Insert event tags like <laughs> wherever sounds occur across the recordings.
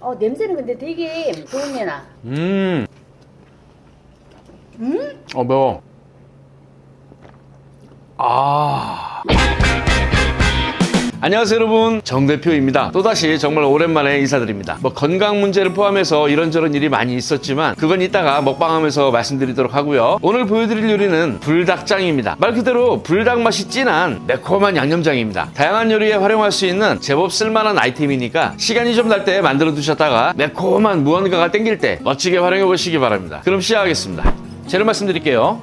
어 냄새는 근데 되게 좋네 나. 음. 음? 어 매워. 아. 안녕하세요 여러분. 정 대표입니다. 또다시 정말 오랜만에 인사드립니다. 뭐 건강 문제를 포함해서 이런저런 일이 많이 있었지만 그건 이따가 먹방하면서 말씀드리도록 하고요. 오늘 보여드릴 요리는 불닭장입니다. 말 그대로 불닭 맛이 진한 매콤한 양념장입니다. 다양한 요리에 활용할 수 있는 제법 쓸만한 아이템이니까 시간이 좀 날 때 만들어 두셨다가 매콤한 무언가가 땡길 때 멋지게 활용해 보시기 바랍니다. 그럼 시작하겠습니다. 재료 말씀드릴게요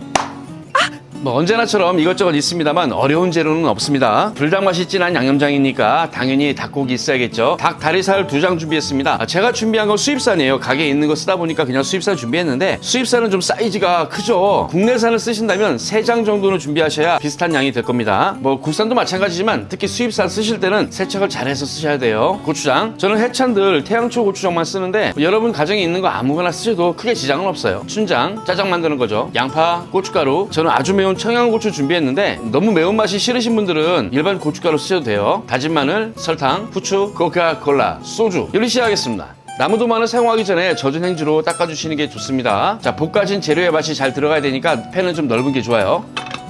뭐 언제나처럼 이것저것 있습니다만 어려운 재료는 없습니다. 불닭 맛이 진한 양념장이니까 당연히 닭고기 있어야겠죠. 닭 다리살 두 장 준비했습니다. 아, 제가 준비한 건 수입산이에요. 가게에 있는 거 쓰다 보니까 그냥 수입산 준비했는데 수입산은 좀 사이즈가 크죠. 국내산을 쓰신다면 세 장 정도는 준비하셔야 비슷한 양이 될 겁니다. 뭐 국산도 마찬가지지만 특히 수입산 쓰실 때는 세척을 잘해서 쓰셔야 돼요. 고추장 저는 해찬들 태양초 고추장만 쓰는데 여러분 가정에 있는 거 아무거나 쓰셔도 크게 지장은 없어요. 춘장 짜장 만드는 거죠. 양파, 고춧가루 저는 아주 매운 청양고추 준비했는데 너무 매운맛이 싫으신 분들은 일반 고춧가루 쓰셔도 돼요. 다진 마늘, 설탕, 후추, 코카콜라, 소주 요리 시작하겠습니다. 나무도 마늘 사용하기 전에 젖은 행주로 닦아주시는 게 좋습니다. 자, 볶아진 재료의 맛이 잘 들어가야 되니까 팬은 좀 넓은 게 좋아요.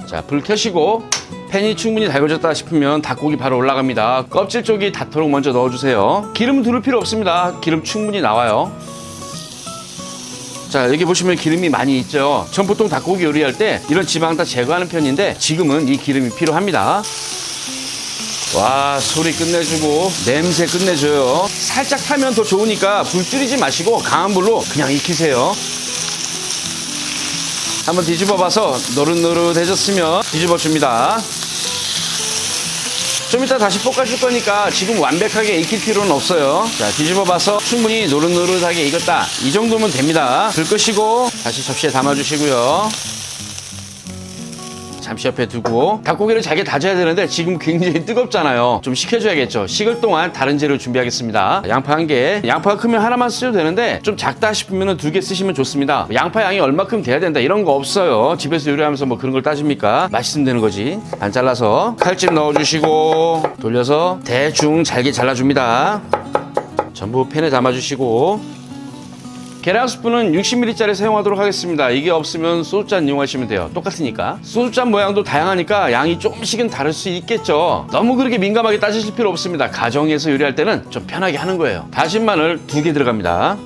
자, 불 켜시고 팬이 충분히 달궈졌다 싶으면 닭고기 바로 올라갑니다. 껍질 쪽이 닿도록 먼저 넣어주세요. 기름 두를 필요 없습니다. 기름 충분히 나와요. 자 여기 보시면 기름이 많이 있죠. 전 보통 닭고기 요리할 때 이런 지방 다 제거하는 편인데 지금은 이 기름이 필요합니다. 와 소리 끝내주고 냄새 끝내줘요. 살짝 타면 더 좋으니까 불 줄이지 마시고 강한 불로 그냥 익히세요. 한번 뒤집어 봐서 노릇노릇해졌으면 뒤집어 줍니다 좀 이따 다시 볶아줄 거니까 지금 완벽하게 익힐 필요는 없어요. 자, 뒤집어 봐서 충분히 노릇노릇하게 익었다. 이 정도면 됩니다. 불 끄시고 다시 접시에 담아주시고요. 잠시 옆에 두고 닭고기를 잘게 다져야 되는데 지금 굉장히 뜨겁잖아요. 좀 식혀줘야겠죠. 식을 동안 다른 재료 준비하겠습니다. 양파 한 개. 양파가 크면 하나만 쓰셔도 되는데 좀 작다 싶으면 두 개 쓰시면 좋습니다. 양파 양이 얼마큼 돼야 된다 이런 거 없어요. 집에서 요리하면서 뭐 그런 걸 따집니까? 맛있으면 되는 거지. 반 잘라서 칼집 넣어주시고 돌려서 대충 잘게 잘라줍니다. 전부 팬에 담아주시고 계란 스프는 60ml짜리 사용하도록 하겠습니다. 이게 없으면 소주잔 이용하시면 돼요. 똑같으니까. 소주잔 모양도 다양하니까 양이 조금씩은 다를 수 있겠죠. 너무 그렇게 민감하게 따지실 필요 없습니다. 가정에서 요리할 때는 좀 편하게 하는 거예요. 다진 마늘 두 개 들어갑니다.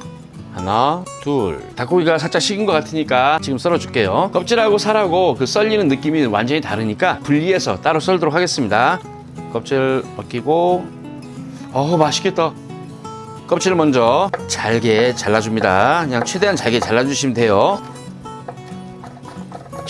하나, 둘. 닭고기가 살짝 식은 것 같으니까 지금 썰어줄게요. 껍질하고 살하고 그 썰리는 느낌이 완전히 다르니까 분리해서 따로 썰도록 하겠습니다. 껍질 벗기고, 어우, 맛있겠다. 껍질을 먼저 잘게 잘라줍니다. 그냥 최대한 잘게 잘라주시면 돼요.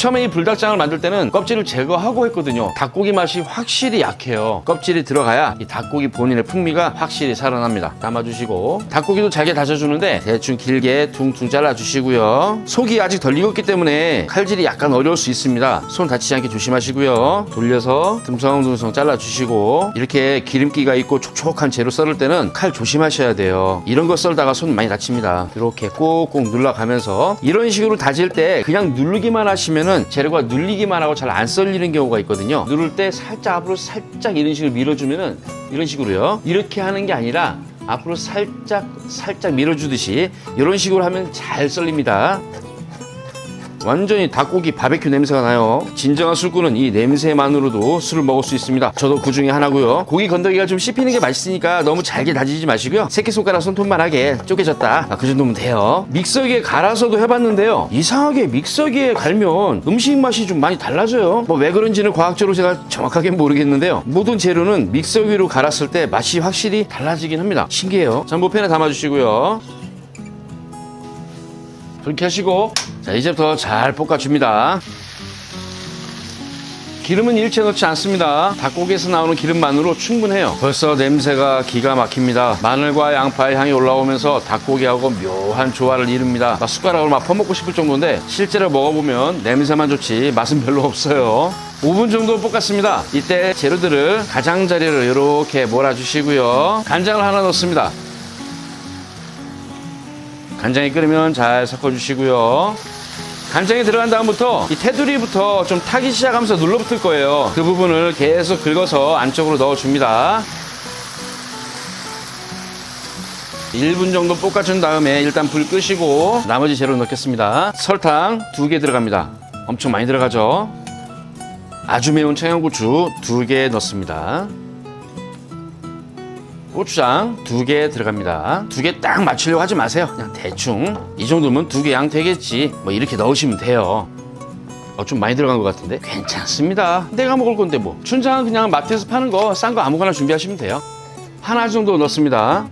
처음에 이 불닭장을 만들 때는 껍질을 제거하고 했거든요. 닭고기 맛이 확실히 약해요. 껍질이 들어가야 이 닭고기 본인의 풍미가 확실히 살아납니다. 담아주시고 닭고기도 잘게 다져주는데 대충 길게 둥둥 잘라주시고요. 속이 아직 덜 익었기 때문에 칼질이 약간 어려울 수 있습니다. 손 다치지 않게 조심하시고요. 돌려서 듬성듬성 잘라주시고 이렇게 기름기가 있고 촉촉한 재료 썰을 때는 칼 조심하셔야 돼요. 이런 거 썰다가 손 많이 다칩니다. 이렇게 꾹꾹 눌러가면서 이런 식으로 다질 때 그냥 누르기만 하시면은 재료가 눌리기만 하고 잘 안 썰리는 경우가 있거든요. 누를 때 살짝 앞으로 살짝 이런 식으로 밀어주면은 이런 식으로요. 이렇게 하는 게 아니라 앞으로 살짝 살짝 밀어주듯이 이런 식으로 하면 잘 썰립니다. 완전히 닭고기 바베큐 냄새가 나요. 진정한 술꾼은 이 냄새만으로도 술을 먹을 수 있습니다. 저도 그 중에 하나고요. 고기 건더기가 좀 씹히는 게 맛있으니까 너무 잘게 다지지 마시고요. 새끼손가락 손톱만하게 쪼개졌다. 아, 그 정도면 돼요. 믹서기에 갈아서도 해봤는데요. 이상하게 믹서기에 갈면 음식 맛이 좀 많이 달라져요. 뭐 왜 그런지는 과학적으로 제가 정확하게 모르겠는데요. 모든 재료는 믹서기로 갈았을 때 맛이 확실히 달라지긴 합니다. 신기해요. 전부팬에 담아주시고요. 불 켜시고. 자 이제부터 잘 볶아줍니다. 기름은 일체 넣지 않습니다. 닭고기에서 나오는 기름만으로 충분해요. 벌써 냄새가 기가 막힙니다. 마늘과 양파의 향이 올라오면서 닭고기하고 묘한 조화를 이룹니다. 막 숟가락으로 막 퍼먹고 싶을 정도인데 실제로 먹어보면 냄새만 좋지 맛은 별로 없어요. 5분 정도 볶았습니다. 이때 재료들을 가장자리로 이렇게 몰아주시고요. 간장을 하나 넣습니다 간장이 끓으면 잘 섞어주시고요. 간장이 들어간 다음부터 이 테두리부터 좀 타기 시작하면서 눌러붙을 거예요. 그 부분을 계속 긁어서 안쪽으로 넣어줍니다. 1분 정도 볶아준 다음에 일단 불 끄시고 나머지 재료 넣겠습니다. 설탕 두개 들어갑니다. 엄청 많이 들어가죠. 아주 매운 청양고추 두개 넣습니다. 고추장 두 개 들어갑니다. 두 개 딱 맞추려고 하지 마세요. 그냥 대충 이 정도면 두 개 양 되겠지. 뭐 이렇게 넣으시면 돼요. 어, 좀 많이 들어간 것 같은데 괜찮습니다. 내가 먹을 건데 뭐 춘장은 그냥 마트에서 파는 거 싼 거 아무거나 준비하시면 돼요. 하나 정도 넣습니다.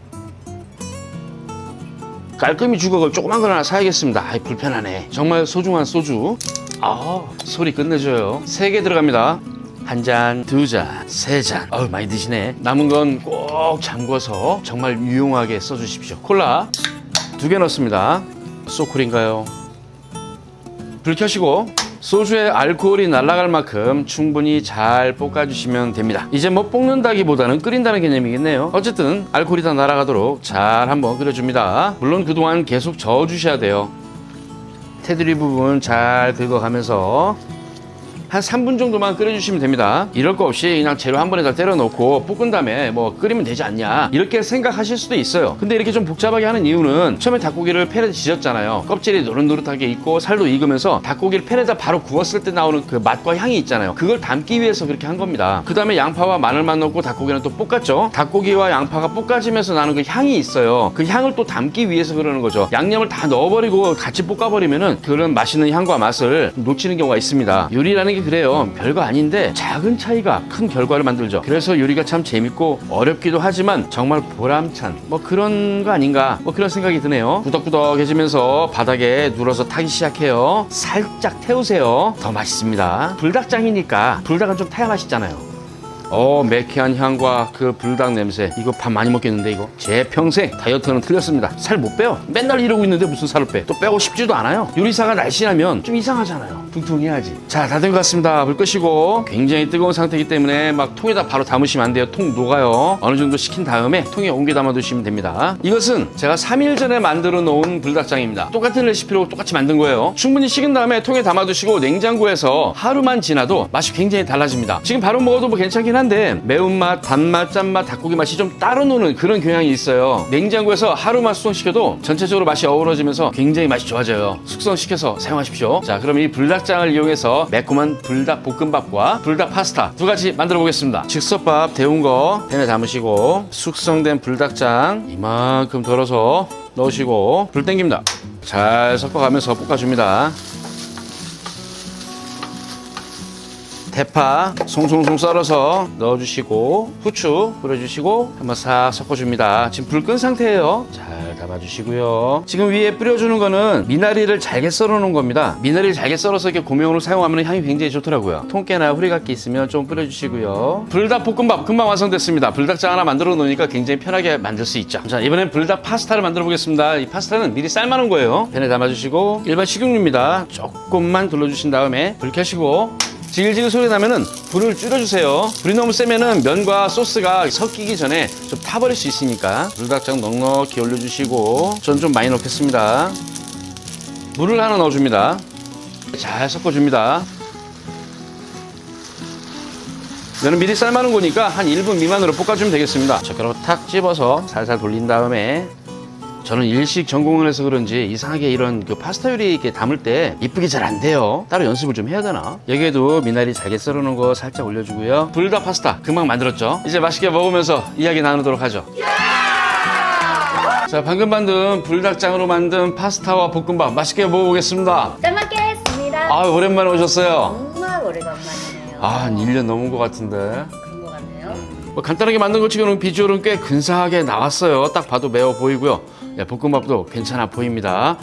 깔끔히 주걱을 조그만 거 하나 사야겠습니다. 아이 불편하네. 정말 소중한 소주. 아 소리 끝내줘요. 세 개 들어갑니다. 한 잔, 두 잔, 세 잔. 어우 많이 드시네. 남은 건 꼭 잠궈서 정말 유용하게 써주십시오. 콜라 두 개 넣습니다. 소쿨인가요? 불 켜시고 소주의 알코올이 날아갈 만큼 충분히 잘 볶아주시면 됩니다. 이제 뭐 볶는다기보다는 끓인다는 개념이겠네요. 어쨌든 알코올이 다 날아가도록 잘 한번 끓여줍니다. 물론 그동안 계속 저어주셔야 돼요. 테두리 부분 잘 긁어가면서 한 3분 정도만 끓여주시면 됩니다. 이럴 거 없이 그냥 재료 한 번에 다 때려 넣고 볶은 다음에 뭐 끓이면 되지 않냐 이렇게 생각하실 수도 있어요. 근데 이렇게 좀 복잡하게 하는 이유는 처음에 닭고기를 팬에 지졌잖아요. 껍질이 노릇노릇하게 있고 살도 익으면서 닭고기를 팬에다 바로 구웠을 때 나오는 그 맛과 향이 있잖아요. 그걸 담기 위해서 그렇게 한 겁니다. 그 다음에 양파와 마늘만 넣고 닭고기는 또 볶았죠. 닭고기와 양파가 볶아지면서 나는 그 향이 있어요. 그 향을 또 담기 위해서 그러는 거죠. 양념을 다 넣어버리고 같이 볶아버리면은 그런 맛있는 향과 맛을 놓치는 경우가 있습니다. 요리라는 게 그래요. 별거 아닌데 작은 차이가 큰 결과를 만들죠. 그래서 요리가 참 재밌고 어렵기도 하지만 정말 보람찬 뭐 그런 거 아닌가 뭐 그런 생각이 드네요. 구덕구덕해지면서 바닥에 눌어서 타기 시작해요. 살짝 태우세요. 더 맛있습니다. 불닭장이니까 불닭은 좀 타야 맛있잖아요. 어 매캐한 향과 그 불닭 냄새. 이거 밥 많이 먹겠는데 이거? 제 평생 다이어트는 틀렸습니다. 살 못 빼요. 맨날 이러고 있는데 무슨 살을 빼또 빼고 싶지도 않아요. 요리사가 날씬하면 좀 이상하잖아요. 퉁퉁해야지. 자 다 된 것 같습니다. 불 끄시고. 굉장히 뜨거운 상태이기 때문에 막 통에다 바로 담으시면 안 돼요. 통 녹아요. 어느 정도 식힌 다음에 통에 옮겨 담아 두시면 됩니다. 이것은 제가 3일 전에 만들어 놓은 불닭장입니다. 똑같은 레시피로 똑같이 만든 거예요. 충분히 식은 다음에 통에 담아 두시고 냉장고에서 하루만 지나도 맛이 굉장히 달라집니다. 지금 바로 먹어도 뭐 괜찮긴 한데 매운맛, 단맛, 짠맛, 닭고기 맛이 좀 따로 노는 그런 경향이 있어요. 냉장고에서 하루만 숙성시켜도 전체적으로 맛이 어우러지면서 굉장히 맛이 좋아져요. 숙성시켜서 사용하십시오. 자, 그럼 이 불닭장을 이용해서 매콤한 불닭 볶음밥과 불닭 파스타 두 가지 만들어 보겠습니다. 즉석밥 데운 거 팬에 담으시고 숙성된 불닭장 이만큼 덜어서 넣으시고 불 땡깁니다. 잘 섞어가면서 볶아줍니다. 대파 송송송 썰어서 넣어주시고 후추 뿌려주시고 한번 싹 섞어줍니다. 지금 불 끈 상태예요. 잘 담아주시고요. 지금 위에 뿌려주는 거는 미나리를 잘게 썰어놓은 겁니다. 미나리를 잘게 썰어서 이렇게 고명으로 사용하면 향이 굉장히 좋더라고요. 통깨나 후리갓기 있으면 좀 뿌려주시고요. 불닭 볶음밥 금방 완성됐습니다. 불닭장 하나 만들어 놓으니까 굉장히 편하게 만들 수 있죠. 자 이번엔 불닭 파스타를 만들어 보겠습니다. 이 파스타는 미리 삶아놓은 거예요. 팬에 담아주시고 일반 식용유입니다. 조금만 둘러주신 다음에 불 켜시고 질질 소리 나면은 불을 줄여주세요. 불이 너무 세면은 면과 소스가 섞이기 전에 좀 타버릴 수 있으니까 불닭장 넉넉히 올려주시고 전 좀 많이 넣겠습니다. 물을 하나 넣어줍니다. 잘 섞어줍니다. 면은 미리 삶아놓은 거니까 한 1분 미만으로 볶아주면 되겠습니다. 젓가락 탁 집어서 살살 돌린 다음에 저는 일식 전공을 해서 그런지 이상하게 이런 그 파스타 요리 이렇게 담을 때 이쁘게 잘 안 돼요. 따로 연습을 좀 해야 되나? 여기에도 미나리 잘게 썰어 놓은 거 살짝 올려주고요. 불닭 파스타 금방 만들었죠? 이제 맛있게 먹으면서 이야기 나누도록 하죠. 자, 방금 만든 불닭장으로 만든 파스타와 볶음밥 맛있게 먹어보겠습니다. 잘 먹겠습니다. 아, 오랜만에 오셨어요. 정말 오래간만이네요. 아, 한 1년 넘은 것 같은데. 그런 것 같네요. 뭐 간단하게 만든 것 치고는 비주얼은 꽤 근사하게 나왔어요. 딱 봐도 매워 보이고요. 예, 볶음밥도 괜찮아 보입니다.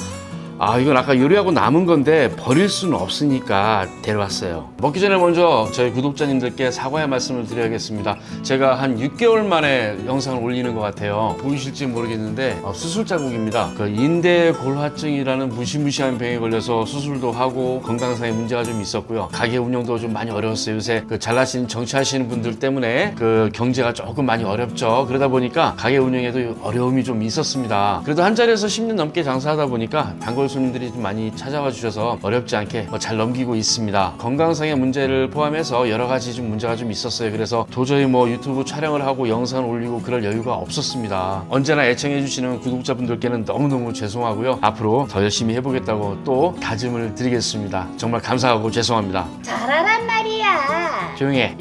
아, 이건 아까 요리하고 남은 건데 버릴 수는 없으니까 데려왔어요. 먹기 전에 먼저 저희 구독자님들께 사과의 말씀을 드려야겠습니다. 제가 한 6개월 만에 영상을 올리는 것 같아요. 보이실지 모르겠는데 어, 수술 자국입니다. 그 인대 골화증이라는 무시무시한 병에 걸려서 수술도 하고 건강상의 문제가 좀 있었고요. 가게 운영도 좀 많이 어려웠어요. 요새 그 잘나신 정치하시는 분들 때문에 그 경제가 조금 많이 어렵죠. 그러다 보니까 가게 운영에도 어려움이 좀 있었습니다. 그래도 한 자리에서 10년 넘게 장사하다 보니까 단골 외국에서 손님들이 좀 많이 찾아와 주셔서 어렵지 않게 뭐잘 넘기고 있습니다. 건강상의 문제를 포함해서 여러 가지 좀 문제가 좀 있었어요. 그래서 도저히 뭐 유튜브 촬영을 하고 영상을 올리고 그럴 여유가 없었습니다. 언제나 애청해 주시는 구독자분들께는 너무너무 죄송하고요. 앞으로 더 열심히 해보겠다고 또 다짐을 드리겠습니다. 정말 감사하고 죄송합니다. 잘하란 말이야. 조용히 해.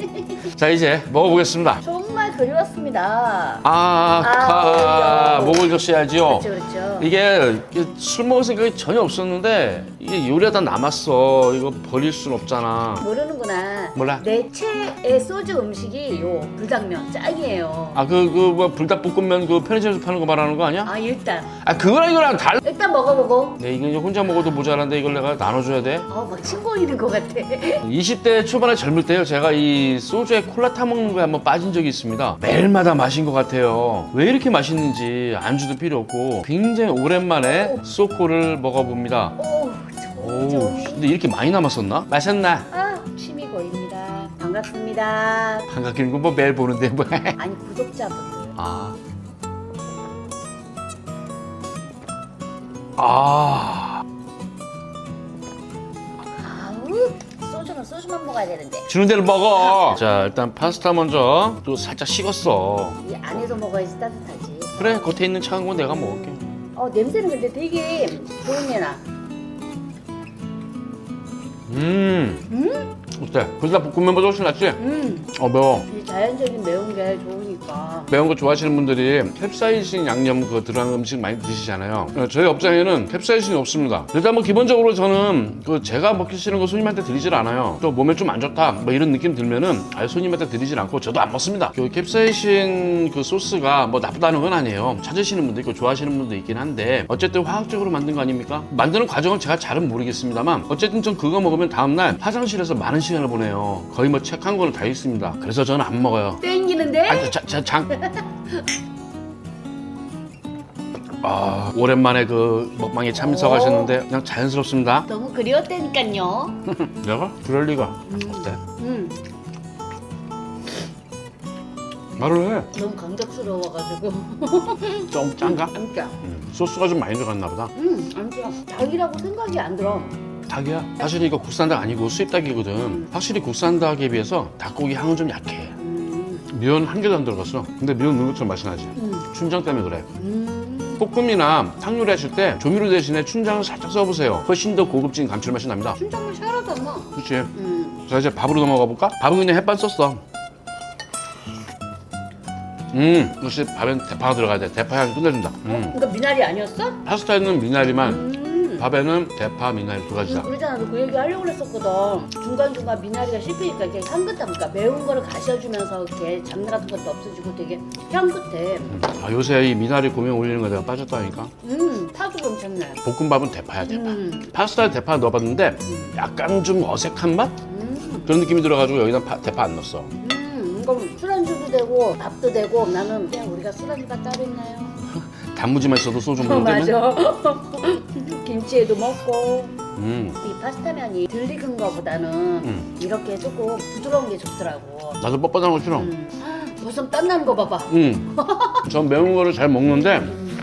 자 이제 먹어보겠습니다. 정말 그리웠습니다. 아, 카 아우, 목을 적셔야지요. 그렇죠, 그렇죠. 이게 술 먹을 생각이 전혀 없었는데 이게 요리하다 남았어. 이거 버릴 순 없잖아. 모르는구나. 몰라. 내 최애 소주 음식이 요 불닭면 짱이에요. 아 그 그 뭐 불닭볶음면 그 편의점에서 파는 거 말하는 거 아니야? 아 일단 아 그거랑 이거랑 달라. 일단 먹어보고. 네 이거 이제 혼자 먹어도 모자란데 이걸 내가 나눠줘야 돼. 어막 친구 있는 것 같아. <laughs> 20대 초반에 젊을 때요 제가 이 소주에 콜라 타 먹는 거에 한번 빠진 적이 있습니다 매일마다 마신 것 같아요 왜 이렇게 맛있는지 안주도 필요 없고 굉장히 오랜만에 소코를 먹어봅니다 오, 오 좀. 근데 이렇게 많이 남았었나? 마셨나? 아 취미 고입니다. 반갑습니다. 반갑기는 건뭐 매일 보는데 뭐 <laughs> 아니 구독자분들. 아. 아. 아우 소주는 소주만 먹어야 되는데 주는 대로 먹어. 자, 일단 파스타 먼저. 또 살짝 식었어. 이 안에서 먹어야지 따뜻하지. 그래, 겉에 있는 차가운 건 내가 먹을게. 어 냄새는 근데 되게 좋은 나. 음. 음? 어때? 불닭 볶음면보다 훨씬 낫지? 음. 어, 매워. 이 자연적인 매운 게 좋으니까. 매운 거 좋아하시는 분들이 캡사이신 양념 그거 들어간 음식 많이 드시잖아요. 어, 저희 업장에는 캡사이신이 없습니다. 일단 뭐 기본적으로 저는 그 제가 먹기 싫은 거 손님한테 드리질 않아요. 또 몸에 좀 안 좋다 뭐 이런 느낌 들면은 아예 손님한테 드리질 않고 저도 안 먹습니다. 그 캡사이신 그 소스가 뭐 나쁘다는 건 아니에요. 찾으시는 분도 있고 좋아하시는 분도 있긴 한데 어쨌든 화학적으로 만든 거 아닙니까? 만드는 과정은 제가 잘은 모르겠습니다만 어쨌든 전 그거 먹으면 다음날 화장실에서 많은 시간을 보내요. 거의 뭐 책 한 권을 다 읽습니다. 그래서 저는 안 먹어요. 땡기는데? 아니, 자, 자, 장. 아, 오랜만에 그 먹방에 참석하셨는데 그냥 자연스럽습니다. 너무 그리웠다니까요. <laughs> 내가? 그럴 리가. 음. 어때? 음, 말을 해. 너무 강적스러워가지고. <laughs> 좀 짠가? 안 짜. 음, 소스가 좀 많이 들어갔나 보다. 음, 안 짜. 닭이라고 생각이 안 들어. 닭이야? 사실 이거 국산 닭 아니고 수입 닭이거든. 확실히 국산 닭에 비해서 닭고기 향은 좀 약해. 음, 면한 개도 안 들어갔어. 근데 면 넣은 것처럼 맛이 나지. 음, 춘장 때문에 그래. 음. 볶음이나 탕요리 하실 때 조미료 대신에 춘장을 살짝 써보세요. 훨씬 더 고급진 감칠맛이 납니다. 춘장물 샤라도 안 나. 그렇지? 음, 자 이제 밥으로 넘어가 볼까? 밥은 그냥 햇반 썼어. 음, 역시 밥엔 대파가 들어가야 돼. 대파 향이 끝내준다. 음. 그러니까 미나리 아니었어? 파스타에는 미나리만, 음. 밥에는 대파, 미나리 두 가지다. 음, 그러잖아. 너그 얘기 하려고 했었거든. 중간중간 미나리가 씹히니까 이렇게 향긋하니까 그러니까 매운 거를 가셔주면서 이렇게 잡내 같은 것도 없어지고 되게 향긋해. 음. 아, 요새 이 미나리 고명 올리는 거 내가 빠졌다니까. 음, 파도 괜찮네. 볶음밥은 대파야 대파. 음, 파스타에 대파 넣어봤는데 음, 약간 좀 어색한 맛? 음, 그런 느낌이 들어가지고 여기다 파- 대파 안 넣었어. 음. 이거 술안주도 되고 밥도 되고 나는 그냥 우리가 술안주가 따로 있나요? <laughs> 단무지만 있어도 소주 어, 먹으면 <laughs> 맞아. 김치에도 먹고 음, 이 파스타면이 덜 익은 거보다는 음. 이렇게 조금 부드러운 게 좋더라고. 나도 뻣뻣한 거 싫어. 음. 무슨 땀나는 거 봐봐. 음. 전 매운 거를 잘 먹는데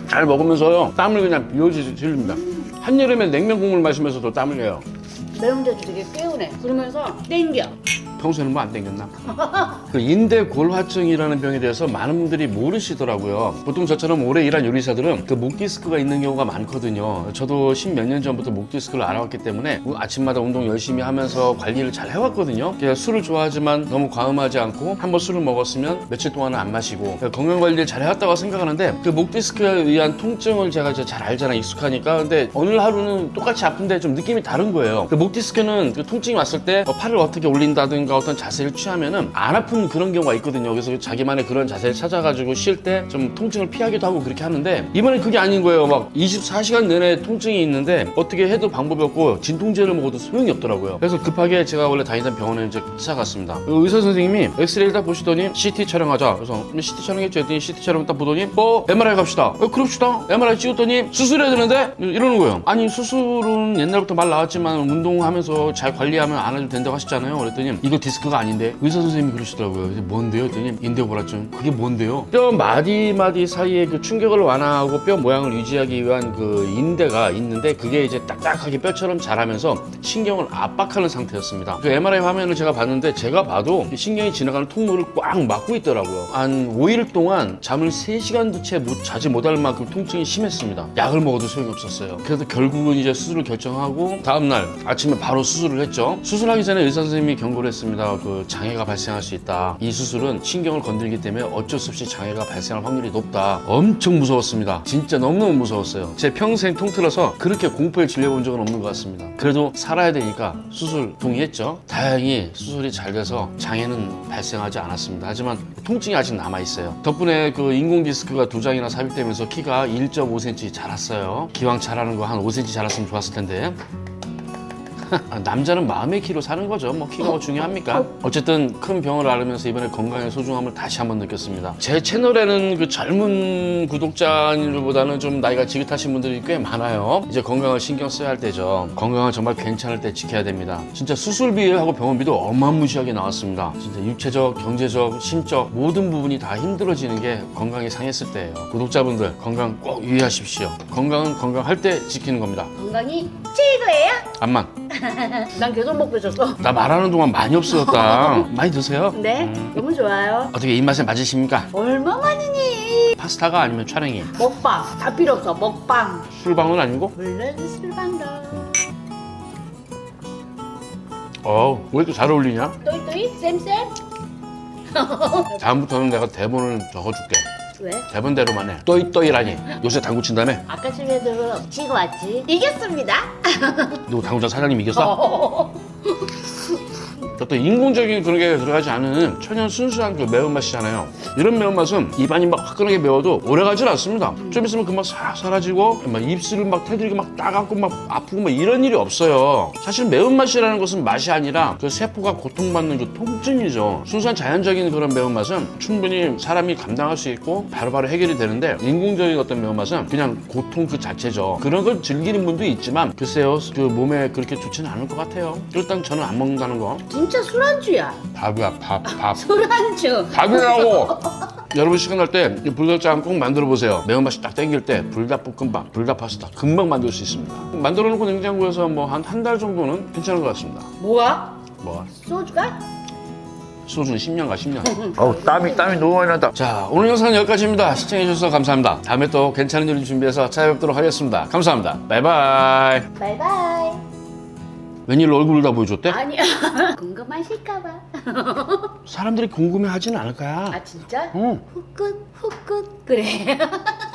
잘 먹으면서요 땀을 그냥 비오지 질립니다. 한여름에 냉면 국물 마시면서도 땀을 내요. 매운 데도 되게 개운해. 그러면서 땡겨. 평소에는 뭐안 땡겼나? 그 인대 골화증이라는 병에 대해서 많은 분들이 모르시더라고요. 보통 저처럼 오래 일한 요리사들은 그 목 디스크가 있는 경우가 많거든요. 저도 십몇 년 전부터 목 디스크를 알아왔기 때문에 아침마다 운동 열심히 하면서 관리를 잘 해왔거든요. 술을 좋아하지만 너무 과음하지 않고 한 번 술을 먹었으면 며칠 동안은 안 마시고 건강 관리를 잘 해왔다고 생각하는데 그 목 디스크에 의한 통증을 제가 이제 잘 알잖아 익숙하니까 근데 어느 하루는 똑같이 아픈데 좀 느낌이 다른 거예요. 그 목 디스크는 그 통증이 왔을 때 어, 팔을 어떻게 올린다든가 어떤 자세를 취하면은 안 아픈 그런 경우가 있거든요. 그래서 자기만의 그런 자세를 찾아가지고 쉴 때 좀 통증을 피하기도 하고 그렇게 하는데 이번엔 그게 아닌 거예요. 막 24시간 내내 통증이 있는데 어떻게 해도 방법이 없고 진통제를 먹어도 소용이 없더라고요. 그래서 급하게 제가 원래 다니던 병원에 이제 찾아갔습니다. 그 의사 선생님이 엑스레이를 딱 보시더니 CT 촬영하자. 그래서 CT 촬영했죠. 했더니 CT 촬영 딱 보더니 어 MRI 갑시다. 어, 그럽시다. MRI 찍었더니 수술해야 되는데 이러는 거예요. 아니 수술은 옛날부터 말 나왔지만 운동하면서 잘 관리하면 안 해도 된다고 하셨잖아요. 그랬더니 이거 디스크가 아닌데 의사 선생님이 그러시더라고요. 뭔데요? 했더니 인대고라증. 그게 뭔데요? 뼈 마디 마디 사이에 그 충격을 완화하고 뼈 모양을 유지하기 위한 그 인대가 있는데 그게 이제 딱딱하게 뼈처럼 자라면서 신경을 압박하는 상태였습니다. 그 MRI 화면을 제가 봤는데 제가 봐도 이 신경이 지나가는 통로를 꽉 막고 있더라고요. 한 5일 동안 잠을 3시간도 채 못, 자지 못할 만큼 통증이 심했습니다. 약을 먹어도 소용이 없었어요. 그래서 결국은 이제 수술을 결정하고 다음날 아침에 바로 수술을 했죠. 수술하기 전에 의사 선생님이 경고를 했 습니다. 그 장애가 발생할 수 있다. 이 수술은 신경을 건들기 때문에 어쩔 수 없이 장애가 발생할 확률이 높다. 엄청 무서웠습니다. 진짜 너무너무 무서웠어요. 제 평생 통틀어서 그렇게 공포에 질려본 적은 없는 것 같습니다. 그래도 살아야 되니까 수술 동의했죠. 다행히 수술이 잘 돼서 장애는 발생하지 않았습니다. 하지만 통증이 아직 남아 있어요. 덕분에 그 인공 디스크가 두 장이나 삽입되면서 키가 1.5cm 자랐어요. 기왕 자라는 거 한 5cm 자랐으면 좋았을 텐데. 아, <laughs> 남자는 마음의 키로 사는 거죠. 뭐 키가 뭐 중요합니까? 어쨌든 큰 병을 앓으면서 이번에 건강의 소중함을 다시 한번 느꼈습니다. 제 채널에는 그 젊은 구독자들보다는 좀 나이가 지긋하신 분들이 꽤 많아요. 이제 건강을 신경 써야 할 때죠. 건강을 정말 괜찮을 때 지켜야 됩니다. 진짜 수술비하고 병원비도 어마무시하게 나왔습니다. 진짜 육체적, 경제적, 심적 모든 부분이 다 힘들어지는 게 건강이 상했을 때예요. 구독자분들 건강 꼭 유의하십시오. 건강은 건강할 때 지키는 겁니다. 건강이 최고예요. 암만. <laughs> <laughs> 난 계속 먹고 있었어. 나 말하는 동안 많이 없어졌다. <laughs> 많이 드세요? 네, 너무 좋아요. 어떻게 입맛에 맞으십니까? 얼마만이니? 파스타가 아니면 촬영이? 먹방 다 필요 없어. 먹방. 술방은 아니고? 물론 술방도. 어우, 왜 이렇게 잘 어울리냐? 또이 또이 쌤쌤. 다음부터는 내가 대본을 적어줄게. 왜? 대본대로만 해. 또이 또이라니. 요새 당구 친다며? 아까 집에들어 치고 왔지. 이겼습니다. 누구 당구장 사장님 이겼어? <laughs> 어떤 인공적인 그런 게 들어가지 않은 천연 순수한 그 매운맛이잖아요. 이런 매운맛은 입안이 막 화끈하게 매워도 오래 가진 않습니다. 좀 있으면 금방 싹 사라지고 막 입술을 막 테두리가 막 따갑고 막 아프고 막 이런 일이 없어요. 사실 매운맛이라는 것은 맛이 아니라 그 세포가 고통받는 그 통증이죠. 순수한 자연적인 그런 매운맛은 충분히 사람이 감당할 수 있고 바로바로 해결이 되는데 인공적인 어떤 매운맛은 그냥 고통 그 자체죠. 그런 걸 즐기는 분도 있지만 글쎄요 그 몸에 그렇게 좋지는 않을 것 같아요. 일단 저는 안 먹는다는 거. 진짜 술안주야. 밥이야 밥 <laughs> 밥. 술안주. 밥이라고. <laughs> 여러분 시간 날때 불닭장 꼭 만들어 보세요. 매운맛이 딱 땡길 때 불닭볶음밥, 불닭파스타 금방 만들 수 있습니다. 만들어 놓고 냉장고에서 뭐 한 한 달 정도는 괜찮은 것 같습니다. 뭐야? 뭐 소주가? 소주는 10년 가 10년. 어우 땀이 땀이 너무 많이 난다. 자 오늘 영상은 여기까지입니다. 시청해 주셔서 감사합니다. 다음에 또 괜찮은 요리 준비해서 찾아뵙도록 하겠습니다. 감사합니다. 바이바이. 바이바이. 웬일로 얼굴을 다 보여줬대? 아니야. <laughs> 궁금하실까봐. <laughs> 사람들이 궁금해하지는 않을 거야. 아 진짜? 응. 후끈 후끈 그래. <laughs>